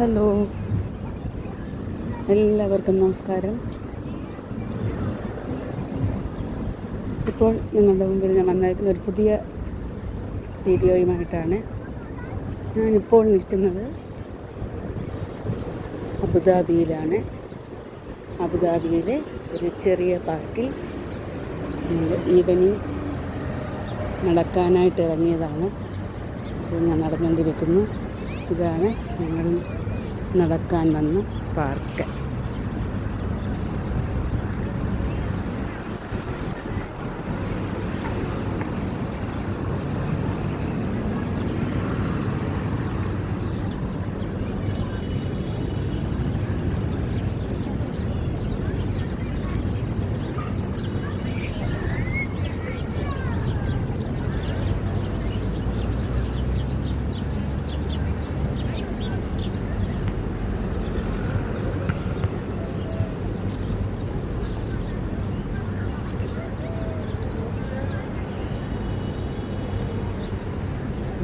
Hello. എല്ലാവർക്കും നമസ്കാരം. ഇപ്പോൾ നിങ്ങളുടെ മുമ്പിൽ ഞാൻ വന്നേക്കുന്ന ഒരു പുതിയ വീഡിയോയുമായിട്ടാണ് ഞാനിപ്പോൾ നിൽക്കുന്നത് അബുദാബിയിലാണ്. അബുദാബിയിലെ ഒരു ചെറിയ പാർക്കിൽ ഈവനിങ് നടക്കാനായിട്ട് ഇറങ്ങിയതാണ്. ഞാൻ നടന്നുകൊണ്ടിരിക്കുന്നു. ഇതാണ് ഞങ്ങൾ നടക്കാൻ വന്ന പാർക്ക്.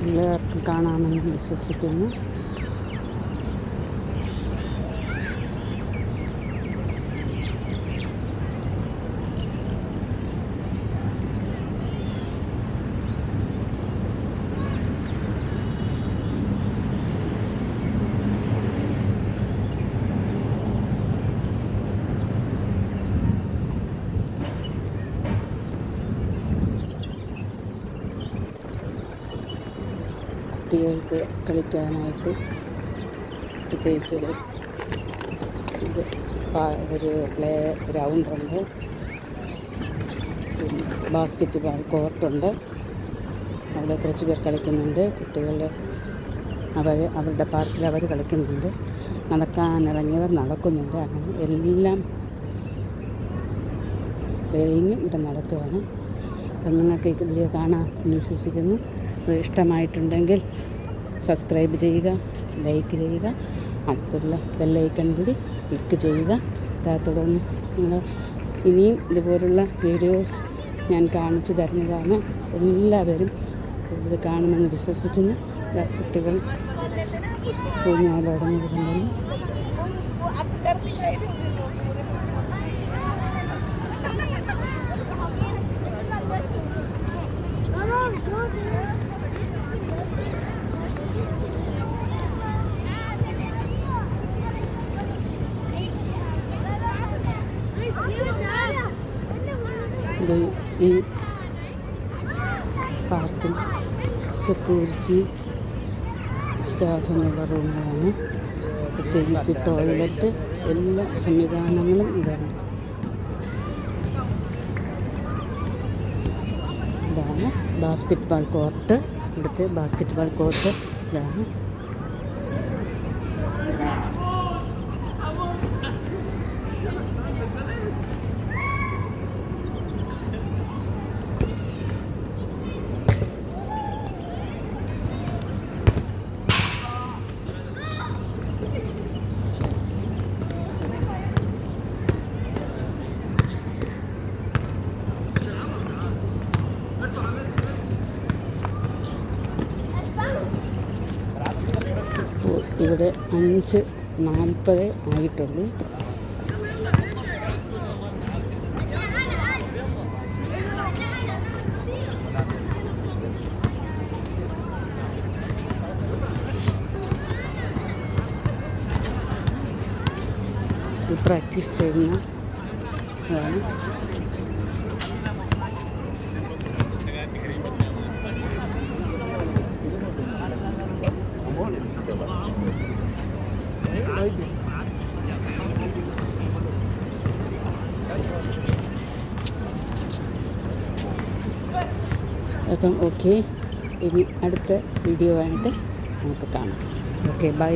എല്ലാവർക്കും കാണാമെന്ന് വിശ്വസിക്കുന്നു. കുട്ടികൾക്ക് കളിക്കാനായിട്ട് പ്രത്യേകിച്ച് ഇത് ഒരു പ്ലേ ഗ്രൗണ്ടുണ്ട്. പിന്നെ ബാസ്കറ്റ് ബോൾ കോർട്ടുണ്ട്. അവിടെ കുറച്ച് പേർ കളിക്കുന്നുണ്ട്. കുട്ടികൾ അവർ അവരുടെ പാർക്കിൽ അവർ കളിക്കുന്നുണ്ട്. നടക്കാനിറങ്ങിയവർ നടക്കുന്നുണ്ട്. അങ്ങനെ എല്ലാം പ്ലേയിങ്ങും ഇവിടെ നടക്കുകയാണ്. അപ്പം നിങ്ങൾക്ക് ഈ വീഡിയോ കാണാൻ വിശ്വസിക്കുന്നു. ഇഷ്ടമായിട്ടുണ്ടെങ്കിൽ സബ്സ്ക്രൈബ് ചെയ്യുക ലൈക്ക് ചെയ്യുക അടുത്തുള്ള ബെല്ലൈക്കൺ കൂടി ക്ലിക്ക് ചെയ്യുക. തുടർന്ന് നിങ്ങൾ ഇനിയും ഇതുപോലുള്ള വീഡിയോസ് ഞാൻ കാണിച്ചു തരുന്നതാണ്. എല്ലാവരും ഇത് കാണുമെന്ന് വിശ്വസിക്കുന്നു. കുട്ടികൾ ഊഞ്ഞാലടങ്ങിയിട്ടുണ്ടല്ലോ ഈ പാർക്കിൽ സെക്യൂരിറ്റി സ്റ്റാഫിനുള്ള റൂമുകളാണ്. പ്രത്യേകിച്ച് ടോയ്ലറ്റ് എല്ലാ സംവിധാനങ്ങളും ഇതാണ്. ഇതാണ് ബാസ്കറ്റ് ബോൾ കോർട്ട്. ഇവിടുത്തെ ബാസ്കറ്റ് ബോൾ കോർട്ട് ഇതാണ് ഇപ്പോൾ ഇവിടെ അഞ്ച് നാൽപ്പത് ആയിട്ടുള്ളൂ. പ്രാക്ടീസ് ചെയ്യുന്ന അപ്പം ഓക്കെ ഇനി അടുത്ത വീഡിയോ ആയിട്ട് നമുക്ക് കാണാം. Okay bye